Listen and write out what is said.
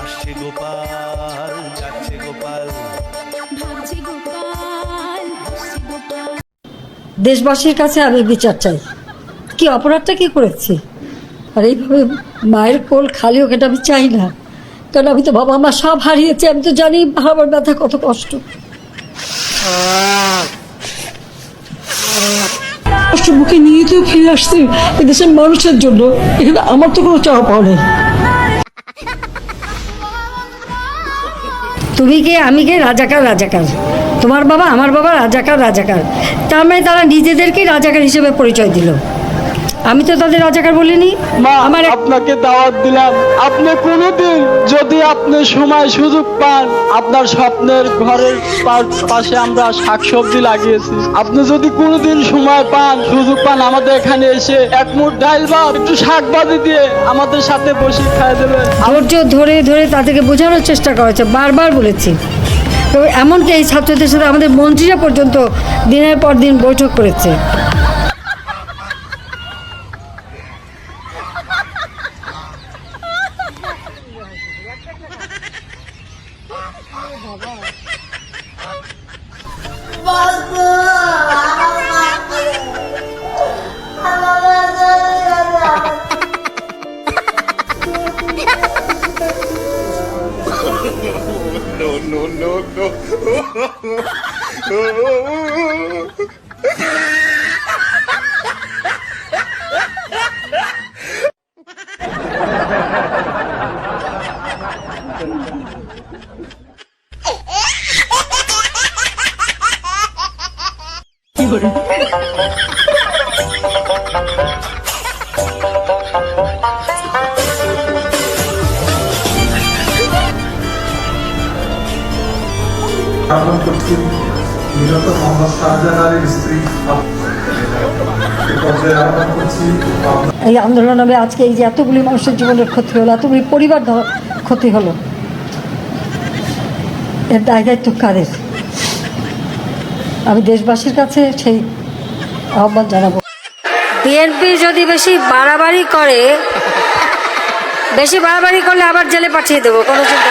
আসছে গোপাল যাচ্ছে গোপাল। ভাবছি গোপাল গোপাল। দেশবাসীর কাছে আমি বিচার চাই। কি অপরাধটা কি করেছি? আর এইভাবে মায়ের কোল খালি হোক এটা আমি চাই না। কারণ আমি তো বাবা মা সব হারিয়েছি আমি তো জানি আমার ব্যথা কত কষ্ট। কষ্ট বুকে নিয়ে তো ফিরে আসছে এদেশের মানুষের জন্য। এখানে আমার তো কোনো চাওয়া পাওয়া নেই। তুমি কে? আমি কে? রাজাকার রাজাকার। তোমার বাবা, আমার বাবা রাজাকার রাজাকার। তার মানে তারা নিজেদেরকেই রাজাকার হিসেবে পরিচয় দিল। আমি তো তাদের রাজাকার বলিনি। মা আমার আপনাকে দাওয়াত দিলাম। আপনি কোনোদিন যদি আপনি সময় সুযোগ পান আপনার স্বপ্নের ঘরের পাশে আমরা শাকসবজি লাগিয়েছি। আপনি যদি কোনোদিন সময় পান সুযোগ পান আমাদের এখানে এসে এক মুঠ ডাল বা একটু শাকবাজি দিয়ে আমাদের সাথে বসে খাই দেবেন। ধৈর্য ধরে ধরে তাদেরকে বোঝানোর চেষ্টা করা হচ্ছে বারবার বলেছি। তো এমনকি এই ছাত্রদের সাথে আমাদের মন্ত্রীরা পর্যন্ত দিনের পর দিন বৈঠক করেছে। আহ্বান করছি নিহত মোহাম্মদ শাহজাহানের আপনার এই আন্দোলন হবে আজকে এই যে এতগুলি মানুষের জীবনের ক্ষতি হলো এতগুলি পরিবার ক্ষতি হলো। এর দায় দায়িত্ব কাদের? আমি দেশবাসীর কাছে সেই আহ্বান জানাব বিএনপি যদি বেশি বাড়াবাড়ি করে, বেশি বাড়াবাড়ি করলে আবার জেলে পাঠিয়ে দেবো, কোনো চিন্তা।